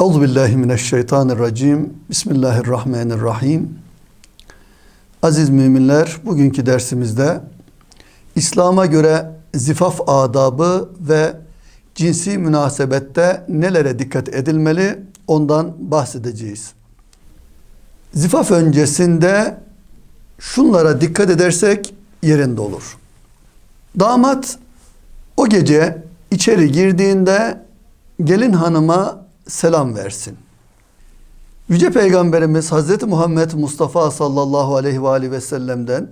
Euzu billahi mineşşeytanirracim. Bismillahirrahmanirrahim. Aziz müminler, bugünkü dersimizde İslam'a göre zifaf adabı ve cinsi münasebette nelere dikkat edilmeli ondan bahsedeceğiz. Zifaf öncesinde şunlara dikkat edersek yerinde olur. Damat o gece içeri girdiğinde gelin hanıma selam versin. Yüce Peygamberimiz Hazreti Muhammed Mustafa sallallahu aleyhi ve aleyhi ve sellem'den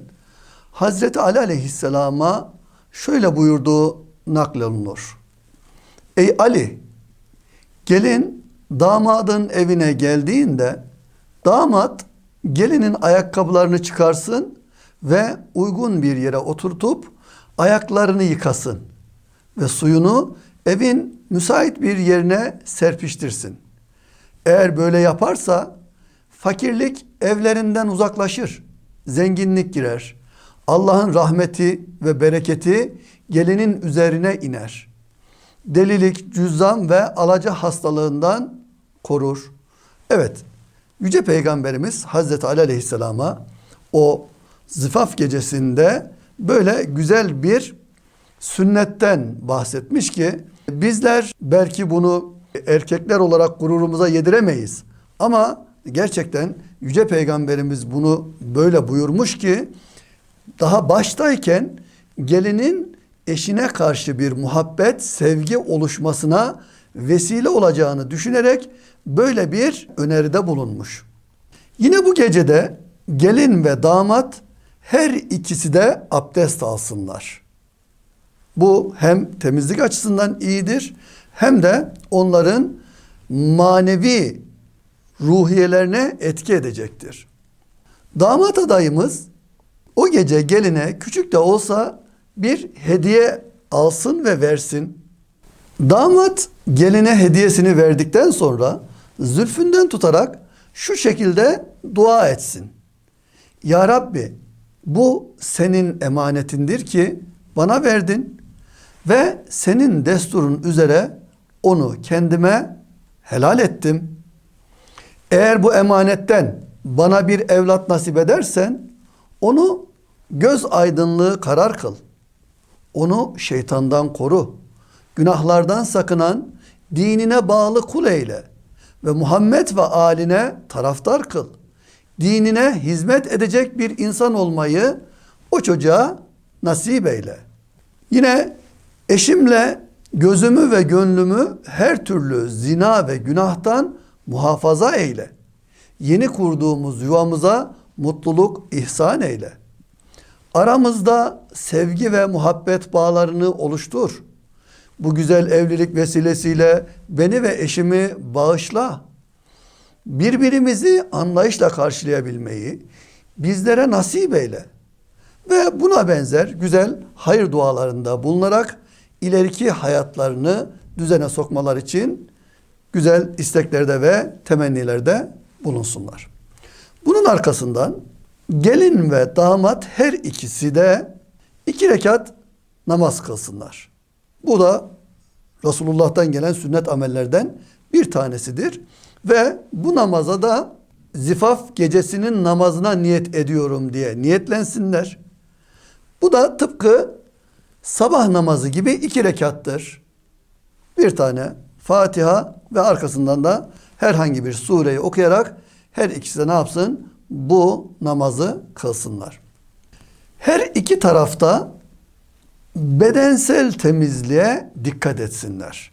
Hazreti Ali aleyhisselama şöyle buyurduğu naklolunur. Ey Ali, gelin damadın evine geldiğinde damat gelinin ayakkabılarını çıkarsın ve uygun bir yere oturtup ayaklarını yıkasın ve suyunu evin müsait bir yerine serpiştirsin. Eğer böyle yaparsa fakirlik evlerinden uzaklaşır, zenginlik girer. Allah'ın rahmeti ve bereketi gelinin üzerine iner. Delilik, cüzzam ve alaca hastalığından korur. Evet, Yüce Peygamberimiz Hazreti Ali Aleyhisselam'a o zifaf gecesinde böyle güzel bir sünnetten bahsetmiş ki bizler belki bunu erkekler olarak gururumuza yediremeyiz. Ama gerçekten Yüce Peygamberimiz bunu böyle buyurmuş ki daha baştayken gelinin eşine karşı bir muhabbet, sevgi oluşmasına vesile olacağını düşünerek böyle bir öneride bulunmuş. Yine bu gecede gelin ve damat her ikisi de abdest alsınlar. Bu hem temizlik açısından iyidir hem de onların manevi ruhiyelerine etki edecektir. Damat adayımız o gece geline küçük de olsa bir hediye alsın ve versin. Damat geline hediyesini verdikten sonra zülfünden tutarak şu şekilde dua etsin. Ya Rabbi bu senin emanetindir ki bana verdin ve senin desturun üzere onu kendime helal ettim. Eğer bu emanetten bana bir evlat nasip edersen onu göz aydınlığı karar kıl. Onu şeytandan koru. Günahlardan sakınan dinine bağlı kul eyle ve Muhammed ve aline taraftar kıl. Dinine hizmet edecek bir insan olmayı o çocuğa nasip eyle. Yine eşimle gözümü ve gönlümü her türlü zina ve günahtan muhafaza eyle. Yeni kurduğumuz yuvamıza mutluluk ihsan eyle. Aramızda sevgi ve muhabbet bağlarını oluştur. Bu güzel evlilik vesilesiyle beni ve eşimi bağışla. Birbirimizi anlayışla karşılayabilmeyi bizlere nasip eyle. Ve buna benzer güzel hayır dualarında bulunarak ileriki hayatlarını düzene sokmalar için güzel isteklerde ve temennilerde bulunsunlar. Bunun arkasından gelin ve damat her ikisi de iki rekat namaz kılsınlar. Bu da Resulullah'tan gelen sünnet amellerden bir tanesidir. Ve bu namaza da zifaf gecesinin namazına niyet ediyorum diye niyetlensinler. Bu da tıpkı sabah namazı gibi iki rekattır. Bir tane Fatiha ve arkasından da herhangi bir sureyi okuyarak her ikisi de ne yapsın? Bu namazı kılsınlar. Her iki tarafta bedensel temizliğe dikkat etsinler.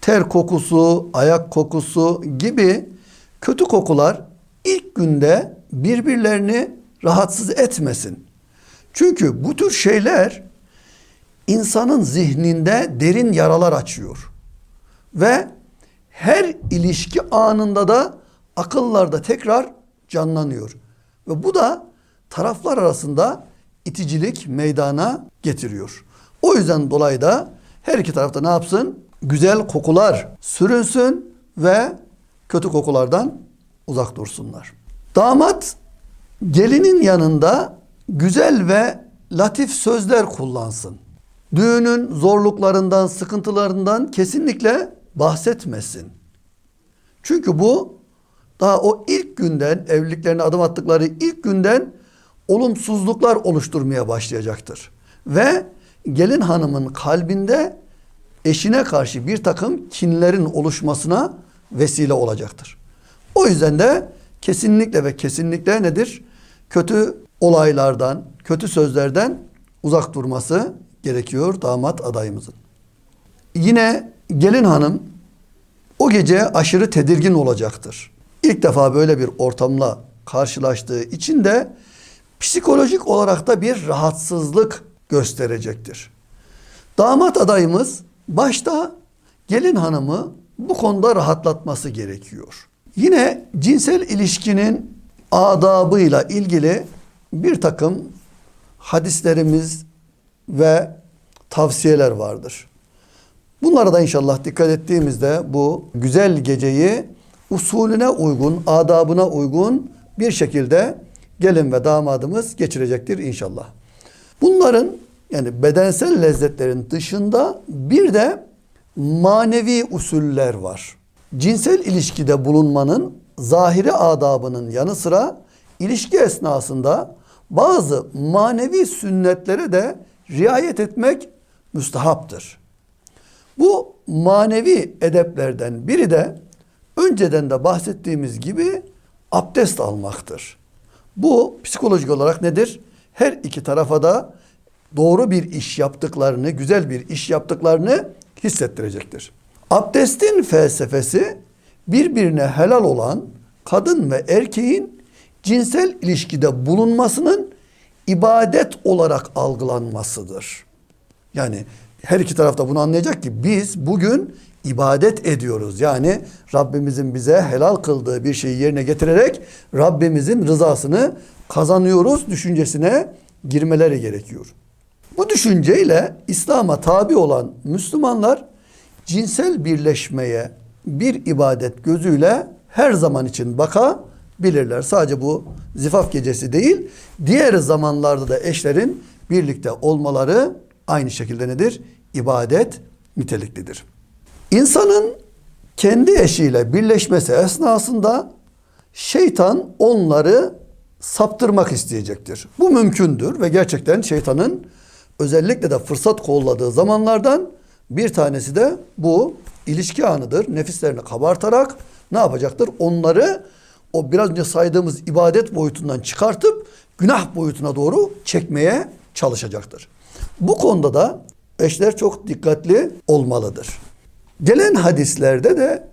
Ter kokusu, ayak kokusu gibi kötü kokular ilk günde birbirlerini rahatsız etmesin. Çünkü bu tür şeyler insanın zihninde derin yaralar açıyor. Ve her ilişki anında da akıllarda tekrar canlanıyor. Ve bu da taraflar arasında iticilik meydana getiriyor. O yüzden dolayı da her iki tarafta ne yapsın? Güzel kokular sürünsün ve kötü kokulardan uzak dursunlar. Damat gelinin yanında güzel ve latif sözler kullansın. Düğünün zorluklarından, sıkıntılarından kesinlikle bahsetmesin. Çünkü bu daha o ilk günden evliliklerine adım attıkları ilk günden olumsuzluklar oluşturmaya başlayacaktır. Ve gelin hanımın kalbinde eşine karşı bir takım kinlerin oluşmasına vesile olacaktır. O yüzden de kesinlikle ve kesinlikle nedir? Kötü olaylardan, kötü sözlerden uzak durması gerekiyor damat adayımızın. Yine gelin hanım o gece aşırı tedirgin olacaktır. İlk defa böyle bir ortamla karşılaştığı için de psikolojik olarak da bir rahatsızlık gösterecektir. Damat adayımız başta gelin hanımı bu konuda rahatlatması gerekiyor. Yine cinsel ilişkinin adabıyla ilgili bir takım hadislerimiz ve tavsiyeler vardır. Bunlara da inşallah dikkat ettiğimizde bu güzel geceyi usulüne uygun, adabına uygun bir şekilde gelin ve damadımız geçirecektir inşallah. Bunların yani bedensel lezzetlerin dışında bir de manevi usuller var. Cinsel ilişkide bulunmanın zahiri adabının yanı sıra ilişki esnasında bazı manevi sünnetlere de riayet etmek müstahaptır. Bu manevi edeplerden biri de önceden de bahsettiğimiz gibi abdest almaktır. Bu psikolojik olarak nedir? Her iki tarafa da doğru bir iş yaptıklarını, güzel bir iş yaptıklarını hissettirecektir. Abdestin felsefesi birbirine helal olan kadın ve erkeğin cinsel ilişkide bulunmasının ibadet olarak algılanmasıdır. Yani her iki tarafta bunu anlayacak ki biz bugün ibadet ediyoruz. Yani Rabbimizin bize helal kıldığı bir şeyi yerine getirerek Rabbimizin rızasını kazanıyoruz düşüncesine girmeleri gerekiyor. Bu düşünceyle İslam'a tabi olan Müslümanlar cinsel birleşmeye bir ibadet gözüyle her zaman için bakabilirler. Sadece bu zifaf gecesi değil, diğer zamanlarda da eşlerin birlikte olmaları aynı şekilde nedir? İbadet niteliklidir. İnsanın kendi eşiyle birleşmesi esnasında şeytan onları saptırmak isteyecektir. Bu mümkündür ve gerçekten şeytanın özellikle de fırsat kolladığı zamanlardan bir tanesi de bu ilişki anıdır. Nefislerini kabartarak ne yapacaktır? Onları o biraz önce saydığımız ibadet boyutundan çıkartıp günah boyutuna doğru çekmeye çalışacaktır. Bu konuda da eşler çok dikkatli olmalıdır. Gelen hadislerde de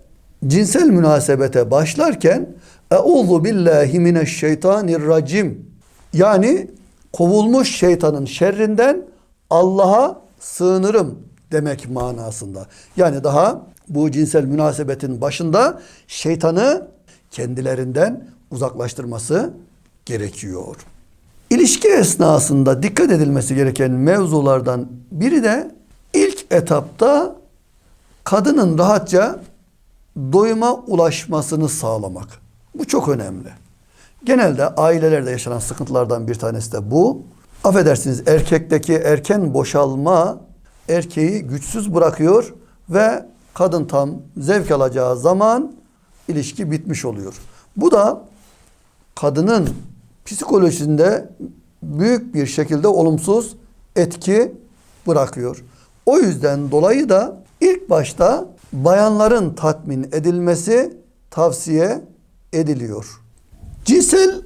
cinsel münasebete başlarken Euzu billahi mineşşeytanirracim yani kovulmuş şeytanın şerrinden Allah'a sığınırım demek manasında. Yani daha bu cinsel münasebetin başında şeytanı kendilerinden uzaklaştırması gerekiyor. İlişki esnasında dikkat edilmesi gereken mevzulardan biri de ilk etapta kadının rahatça doyuma ulaşmasını sağlamak. Bu çok önemli. Genelde ailelerde yaşanan sıkıntılardan bir tanesi de bu. Affedersiniz erkekteki erken boşalma erkeği güçsüz bırakıyor ve kadın tam zevk alacağı zaman ilişki bitmiş oluyor. Bu da kadının psikolojisinde büyük bir şekilde olumsuz etki bırakıyor. O yüzden dolayı da ilk başta bayanların tatmin edilmesi tavsiye ediliyor. Cinsel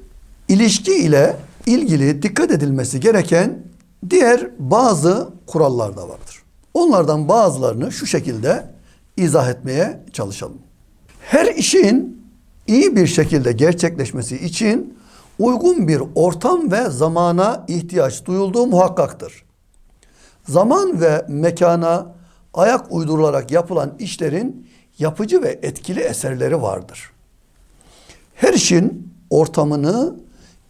ilişki ile ilgili dikkat edilmesi gereken diğer bazı kurallar da vardır. Onlardan bazılarını şu şekilde izah etmeye çalışalım. Her işin iyi bir şekilde gerçekleşmesi için uygun bir ortam ve zamana ihtiyaç duyulduğu muhakkaktır. Zaman ve mekana ayak uydurularak yapılan işlerin yapıcı ve etkili eserleri vardır. Her işin ortamını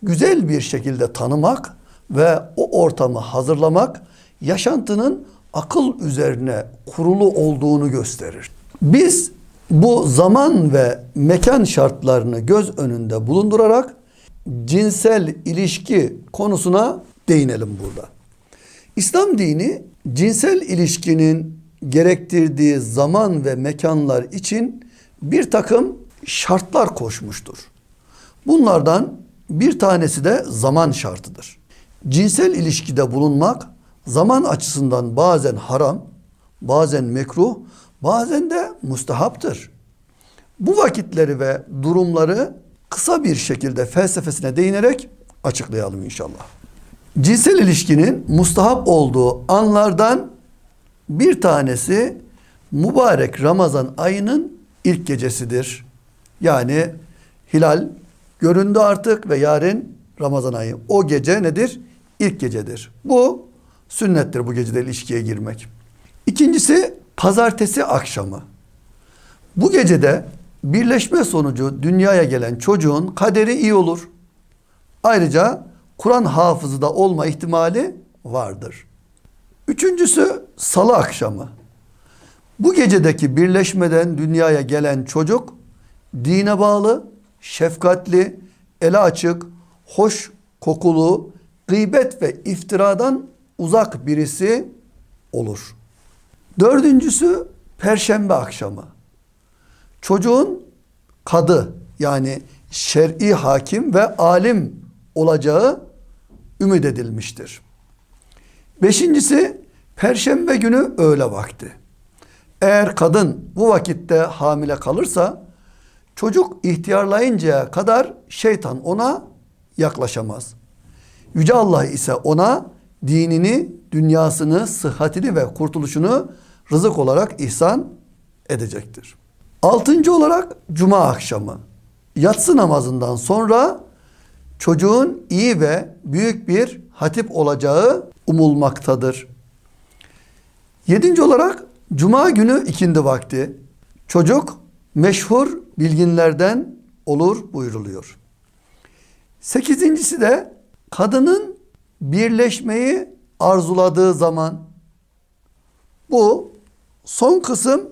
güzel bir şekilde tanımak ve o ortamı hazırlamak yaşantının akıl üzerine kurulu olduğunu gösterir. Biz bu zaman ve mekan şartlarını göz önünde bulundurarak cinsel ilişki konusuna değinelim burada. İslam dini cinsel ilişkinin gerektirdiği zaman ve mekanlar için bir takım şartlar koşmuştur. Bunlardan bir tanesi de zaman şartıdır. Cinsel ilişkide bulunmak zaman açısından bazen haram, bazen mekruh, bazen de mustahaptır. Bu vakitleri ve durumları kısa bir şekilde felsefesine değinerek açıklayalım inşallah. Cinsel ilişkinin mustahap olduğu anlardan bir tanesi mübarek Ramazan ayının ilk gecesidir. Yani hilal göründü artık ve yarın Ramazan ayı. O gece nedir? İlk gecedir. Bu sünnettir bu gecede ilişkiye girmek. İkincisi pazartesi akşamı. Bu gecede birleşme sonucu dünyaya gelen çocuğun kaderi iyi olur. Ayrıca Kur'an hafızı da olma ihtimali vardır. Üçüncüsü salı akşamı. Bu gecedeki birleşmeden dünyaya gelen çocuk dine bağlı, şefkatli, ele açık, hoş kokulu, gıybet ve iftiradan uzak birisi olur. Dördüncüsü perşembe akşamı. Çocuğun kadı yani şer'i hakim ve alim olacağı ümit edilmiştir. Beşincisi perşembe günü öğle vakti. Eğer kadın bu vakitte hamile kalırsa çocuk ihtiyarlayıncaya kadar şeytan ona yaklaşamaz. Yüce Allah ise ona dinini, dünyasını, sıhhatini ve kurtuluşunu rızık olarak ihsan edecektir. Altıncı olarak cuma akşamı. Yatsı namazından sonra çocuğun iyi ve büyük bir hatip olacağı umulmaktadır. Yedinci olarak cuma günü ikindi vakti. Çocuk meşhur bilginlerden olur buyruluyor. Sekizincisi de kadının birleşmeyi arzuladığı zaman bu son kısım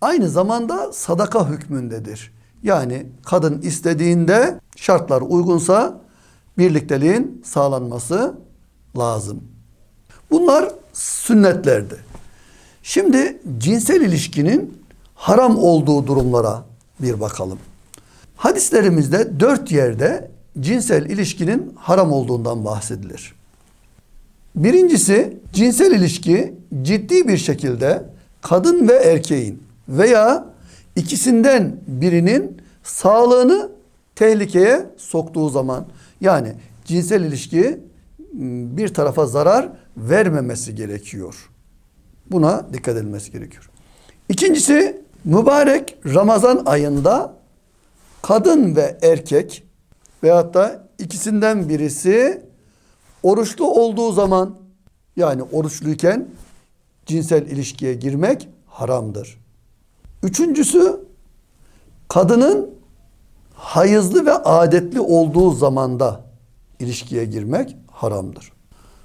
aynı zamanda sadaka hükmündedir. Yani kadın istediğinde şartlar uygunsa birlikteliğin sağlanması lazım. Bunlar sünnetlerdi. Şimdi cinsel ilişkinin haram olduğu durumlara bir bakalım. Hadislerimizde dört yerde cinsel ilişkinin haram olduğundan bahsedilir. Birincisi cinsel ilişki ciddi bir şekilde kadın ve erkeğin veya ikisinden birinin sağlığını tehlikeye soktuğu zaman yani cinsel ilişki bir tarafa zarar vermemesi gerekiyor. Buna dikkat edilmesi gerekiyor. İkincisi mübarek Ramazan ayında kadın ve erkek veyahut da ikisinden birisi oruçlu olduğu zaman yani oruçluyken cinsel ilişkiye girmek haramdır. Üçüncüsü kadının hayızlı ve adetli olduğu zamanda ilişkiye girmek haramdır.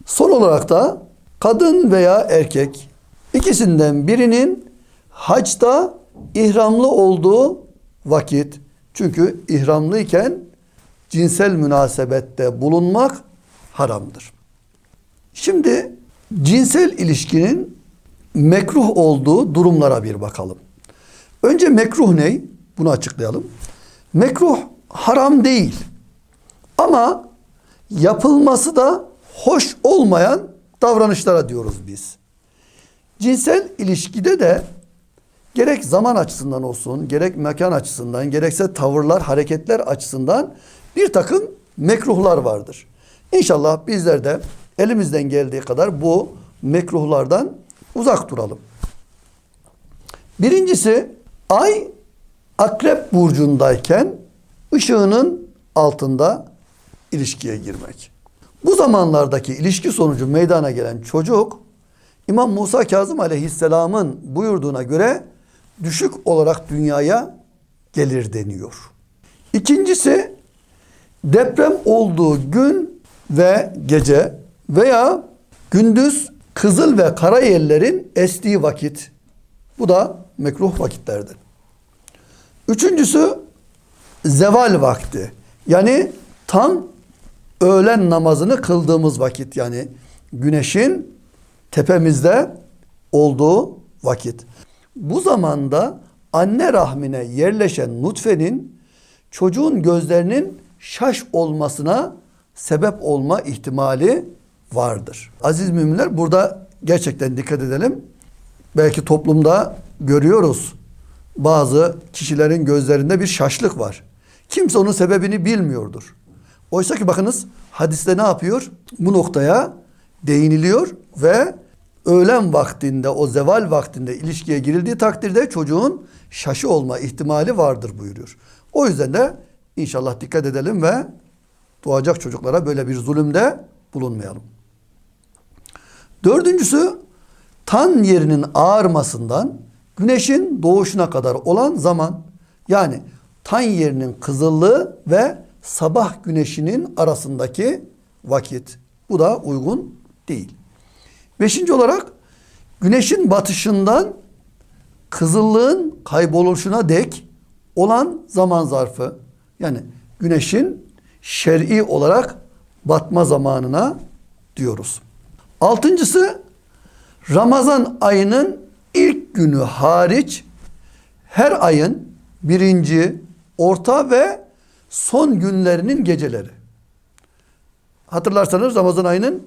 Son olarak da kadın veya erkek ikisinden birinin hacda ihramlı olduğu vakit çünkü ihramlıyken cinsel münasebette bulunmak haramdır. Şimdi cinsel ilişkinin mekruh olduğu durumlara bir bakalım. Önce mekruh ne? Bunu açıklayalım. Mekruh haram değil. Ama yapılması da hoş olmayan davranışlara diyoruz biz. Cinsel ilişkide de gerek zaman açısından olsun, gerek mekan açısından, gerekse tavırlar, hareketler açısından bir takım mekruhlar vardır. İnşallah bizler de elimizden geldiği kadar bu mekruhlardan uzak duralım. Birincisi ay akrep burcundayken ışığının altında ilişkiye girmek. Bu zamanlardaki ilişki sonucu meydana gelen çocuk İmam Musa Kazım Aleyhisselam'ın buyurduğuna göre düşük olarak dünyaya gelir deniyor. İkincisi deprem olduğu gün ve gece veya gündüz kızıl ve kara yerlerin estiği vakit. Bu da mekruh vakitlerdir. Üçüncüsü zeval vakti. Yani tam öğlen namazını kıldığımız vakit yani güneşin tepemizde olduğu vakit. Bu zamanda anne rahmine yerleşen nutfenin çocuğun gözlerinin şaş olmasına sebep olma ihtimali vardır. Aziz müminler burada gerçekten dikkat edelim. Belki toplumda görüyoruz bazı kişilerin gözlerinde bir şaşlık var. Kimse onun sebebini bilmiyordur. Oysa ki bakınız hadiste ne yapıyor? Bu noktaya değiniliyor ve öğlen vaktinde o zeval vaktinde ilişkiye girildiği takdirde çocuğun şaşı olma ihtimali vardır buyuruyor. O yüzden de inşallah dikkat edelim ve doğacak çocuklara böyle bir zulümde bulunmayalım. Dördüncüsü tan yerinin ağarmasından güneşin doğuşuna kadar olan zaman. Yani tan yerinin kızıllığı ve sabah güneşinin arasındaki vakit. Bu da uygun değil. Beşinci olarak güneşin batışından kızıllığın kayboluşuna dek olan zaman zarfı. Yani güneşin şer'i olarak batma zamanına diyoruz. Altıncısı Ramazan ayının ilk günü hariç her ayın birinci, orta ve son günlerinin geceleri. Hatırlarsanız Ramazan ayının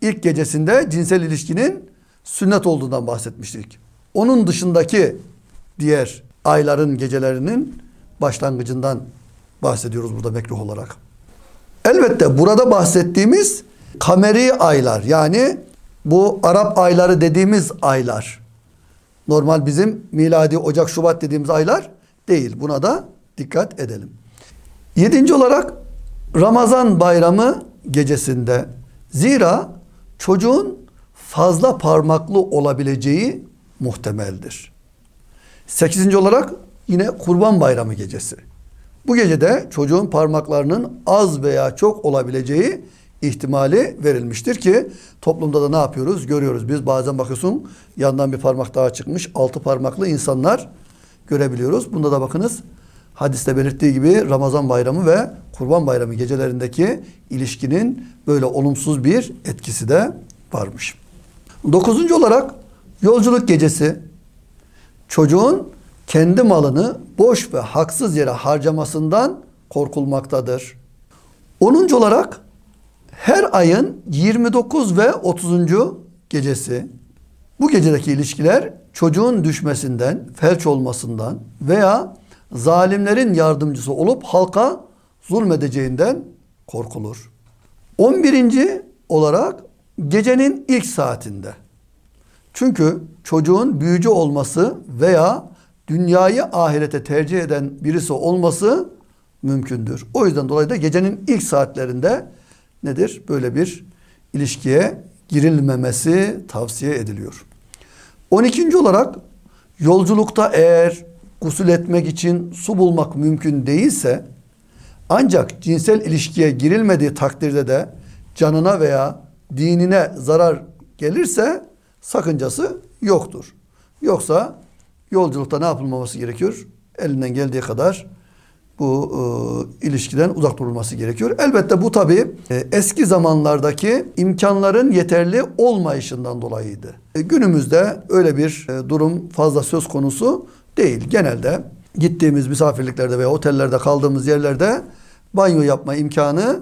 ilk gecesinde cinsel ilişkinin sünnet olduğundan bahsetmiştik. Onun dışındaki diğer ayların gecelerinin başlangıcından bahsediyoruz burada mekruh olarak. Elbette burada bahsettiğimiz kameri aylar yani bu Arap ayları dediğimiz aylar. Normal bizim miladi Ocak, Şubat dediğimiz aylar değil. Buna da dikkat edelim. Yedinci olarak Ramazan bayramı gecesinde. Zira çocuğun fazla parmaklı olabileceği muhtemeldir. Sekizinci olarak yine Kurban Bayramı gecesi. Bu gecede çocuğun parmaklarının az veya çok olabileceği ihtimali verilmiştir ki toplumda da ne yapıyoruz? Görüyoruz. Biz bazen bakıyorsun yandan bir parmak daha çıkmış. Altı parmaklı insanlar görebiliyoruz. Bunda da bakınız hadiste belirttiği gibi Ramazan bayramı ve Kurban bayramı gecelerindeki ilişkinin böyle olumsuz bir etkisi de varmış. Dokuzuncu olarak yolculuk gecesi çocuğun kendi malını boş ve haksız yere harcamasından korkulmaktadır. Onuncu olarak ayın 29 ve 30. gecesi bu gecedeki ilişkiler çocuğun düşmesinden, felç olmasından veya zalimlerin yardımcısı olup halka zulmedeceğinden korkulur. 11. olarak gecenin ilk saatinde. Çünkü çocuğun büyücü olması veya dünyayı ahirete tercih eden birisi olması mümkündür. O yüzden dolayı da gecenin ilk saatlerinde nedir? Böyle bir ilişkiye girilmemesi tavsiye ediliyor. 12. olarak yolculukta eğer gusül etmek için su bulmak mümkün değilse ancak cinsel ilişkiye girilmediği takdirde de canına veya dinine zarar gelirse sakıncası yoktur. Yoksa yolculukta ne yapılmaması gerekiyor? Elinden geldiği kadar bu e, ilişkiden uzak durulması gerekiyor. Elbette bu tabi e, eski zamanlardaki imkanların yeterli olmayışından dolayıydı. E, günümüzde öyle bir e, durum fazla söz konusu değil. Genelde gittiğimiz misafirliklerde veya otellerde kaldığımız yerlerde banyo yapma imkanı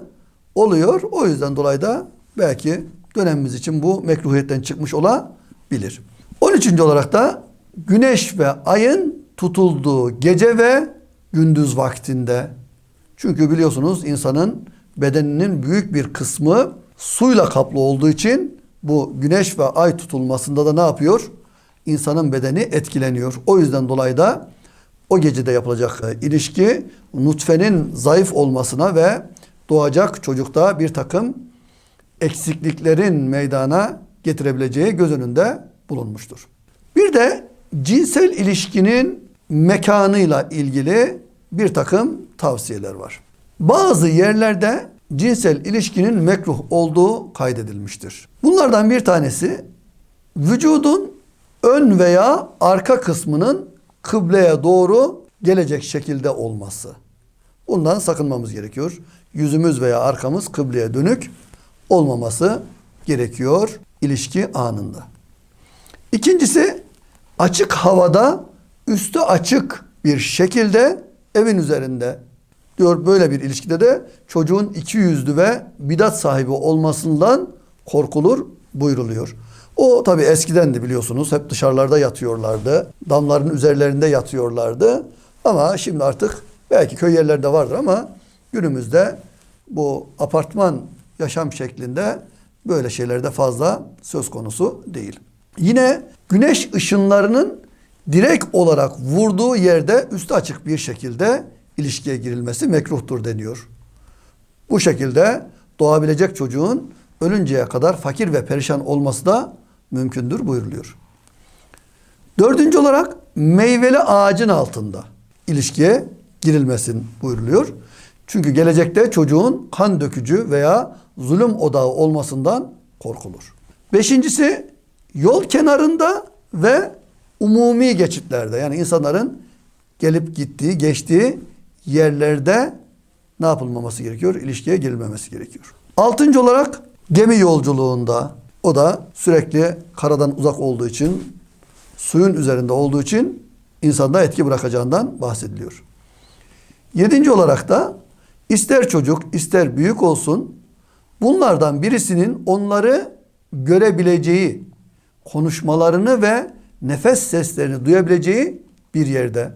oluyor. O yüzden dolayı da belki dönemimiz için bu mekruhiyetten çıkmış olabilir. 13. olarak da güneş ve ayın tutulduğu gece ve gündüz vaktinde. Çünkü biliyorsunuz insanın bedeninin büyük bir kısmı suyla kaplı olduğu için bu güneş ve ay tutulmasında da ne yapıyor? İnsanın bedeni etkileniyor. O yüzden dolayı da o gecede yapılacak e, ilişki nutfenin zayıf olmasına ve doğacak çocukta bir takım eksikliklerin meydana getirebileceği göz önünde bulunmuştur. Bir de cinsel ilişkinin mekanıyla ilgili bir takım tavsiyeler var. Bazı yerlerde cinsel ilişkinin mekruh olduğu kaydedilmiştir. Bunlardan bir tanesi vücudun ön veya arka kısmının kıbleye doğru gelecek şekilde olması. Bundan sakınmamız gerekiyor. Yüzümüz veya arkamız kıbleye dönük olmaması gerekiyor ilişki anında. İkincisi açık havada üstü açık bir şekilde evin üzerinde diyor böyle bir ilişkide de çocuğun iki yüzlü ve bidat sahibi olmasından korkulur buyruluyor. O tabi eskiden de biliyorsunuz hep dışarılarda yatıyorlardı. Damların üzerlerinde yatıyorlardı. Ama şimdi artık belki köy yerlerinde vardır ama günümüzde bu apartman yaşam şeklinde böyle şeylerde fazla söz konusu değil. Yine güneş ışınlarının direkt olarak vurduğu yerde üstü açık bir şekilde ilişkiye girilmesi mekruhtur deniyor. Bu şekilde doğabilecek çocuğun ölünceye kadar fakir ve perişan olması da mümkündür buyuruluyor. Dördüncü olarak meyveli ağacın altında ilişkiye girilmesin buyuruluyor. Çünkü gelecekte çocuğun kan dökücü veya zulüm odağı olmasından korkulur. Beşincisi yol kenarında ve umumi geçitlerde yani insanların gelip gittiği, geçtiği yerlerde ne yapılmaması gerekiyor? İlişkiye girilmemesi gerekiyor. Altıncı olarak gemi yolculuğunda o da sürekli karadan uzak olduğu için suyun üzerinde olduğu için insanda etki bırakacağından bahsediliyor. Yedinci olarak da ister çocuk ister büyük olsun bunlardan birisinin onları görebileceği, konuşmalarını ve nefes seslerini duyabileceği bir yerde.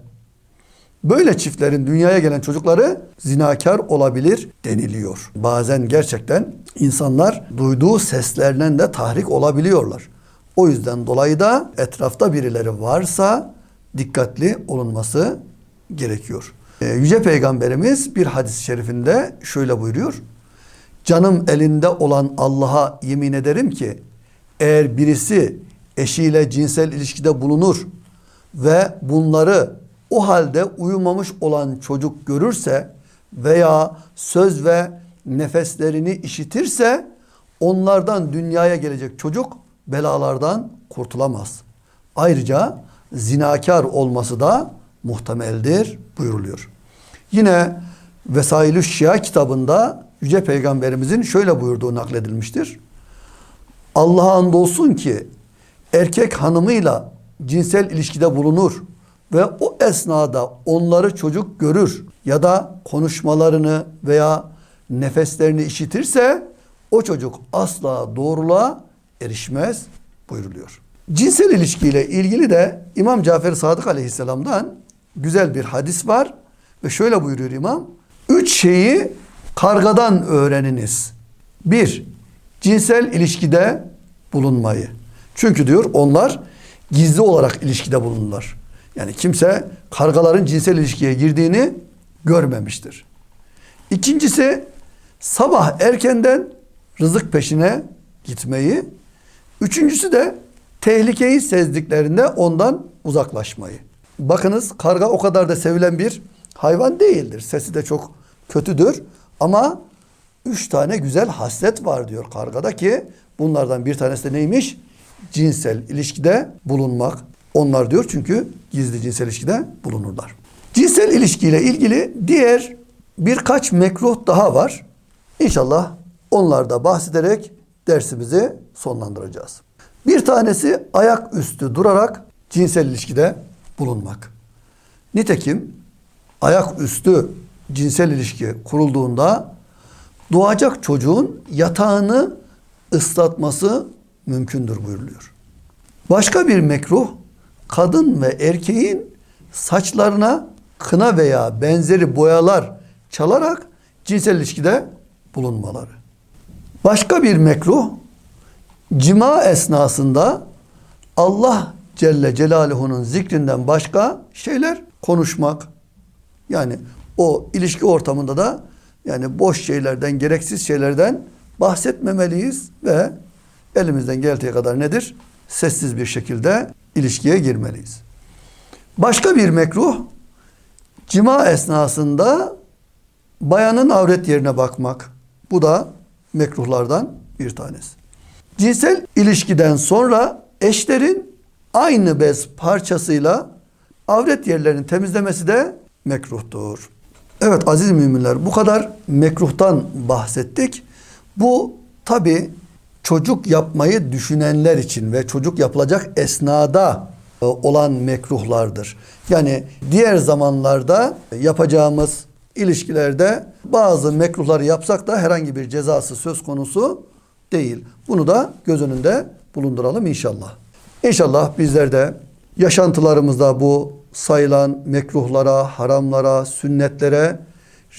Böyle çiftlerin dünyaya gelen çocukları zinakar olabilir deniliyor. Bazen gerçekten insanlar duyduğu seslerden de tahrik olabiliyorlar. O yüzden dolayı da etrafta birileri varsa dikkatli olunması gerekiyor. Ee, Yüce Peygamberimiz bir hadis-i şerifinde şöyle buyuruyor. Canım elinde olan Allah'a yemin ederim ki eğer birisi eşiyle cinsel ilişkide bulunur ve bunları o halde uyumamış olan çocuk görürse veya söz ve nefeslerini işitirse onlardan dünyaya gelecek çocuk belalardan kurtulamaz. Ayrıca zinakar olması da muhtemeldir buyuruluyor. Yine Vesailü Şia kitabında Yüce Peygamberimizin şöyle buyurduğu nakledilmiştir. Allah'a andolsun ki erkek hanımıyla cinsel ilişkide bulunur ve o esnada onları çocuk görür ya da konuşmalarını veya nefeslerini işitirse o çocuk asla doğruluğa erişmez buyuruluyor. Cinsel ilişkiyle ilgili de İmam Cafer Sadık Aleyhisselam'dan güzel bir hadis var ve şöyle buyuruyor İmam. Üç şeyi kargadan öğreniniz. Bir, cinsel ilişkide bulunmayı. Çünkü diyor onlar gizli olarak ilişkide bulunurlar. Yani kimse kargaların cinsel ilişkiye girdiğini görmemiştir. İkincisi sabah erkenden rızık peşine gitmeyi. Üçüncüsü de tehlikeyi sezdiklerinde ondan uzaklaşmayı. Bakınız karga o kadar da sevilen bir hayvan değildir. Sesi de çok kötüdür. Ama üç tane güzel haslet var diyor kargada ki bunlardan bir tanesi de neymiş? Cinsel ilişkide bulunmak. Onlar diyor çünkü gizli cinsel ilişkide bulunurlar. Cinsel ilişkiyle ilgili diğer birkaç mekruh daha var. İnşallah onlarda bahsederek dersimizi sonlandıracağız. Bir tanesi ayak üstü durarak cinsel ilişkide bulunmak. Nitekim ayak üstü cinsel ilişki kurulduğunda doğacak çocuğun yatağını ıslatması mümkündür buyuruluyor. Başka bir mekruh kadın ve erkeğin saçlarına kına veya benzeri boyalar çalarak cinsel ilişkide bulunmaları. Başka bir mekruh cima esnasında Allah Celle Celaluhu'nun zikrinden başka şeyler konuşmak. Yani o ilişki ortamında da yani boş şeylerden, gereksiz şeylerden bahsetmemeliyiz ve elimizden geldiği kadar nedir? Sessiz bir şekilde ilişkiye girmeliyiz. Başka bir mekruh cima esnasında bayanın avret yerine bakmak. Bu da mekruhlardan bir tanesi. Cinsel ilişkiden sonra eşlerin aynı bez parçasıyla avret yerlerini temizlemesi de mekruhtur. Evet aziz müminler bu kadar mekruhtan bahsettik. Bu tabi çocuk yapmayı düşünenler için ve çocuk yapılacak esnada e, olan mekruhlardır. Yani diğer zamanlarda yapacağımız ilişkilerde bazı mekruhları yapsak da herhangi bir cezası söz konusu değil. Bunu da göz önünde bulunduralım inşallah. İnşallah bizler de yaşantılarımızda bu sayılan mekruhlara, haramlara, sünnetlere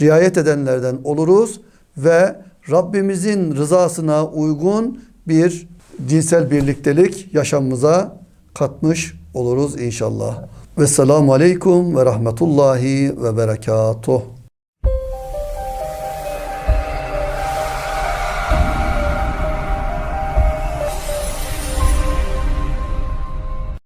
riayet edenlerden oluruz ve Rabbimizin rızasına uygun bir cinsel birliktelik yaşamımıza katmış oluruz inşallah. Vesselamu aleyküm ve rahmetullahi ve berekatuh.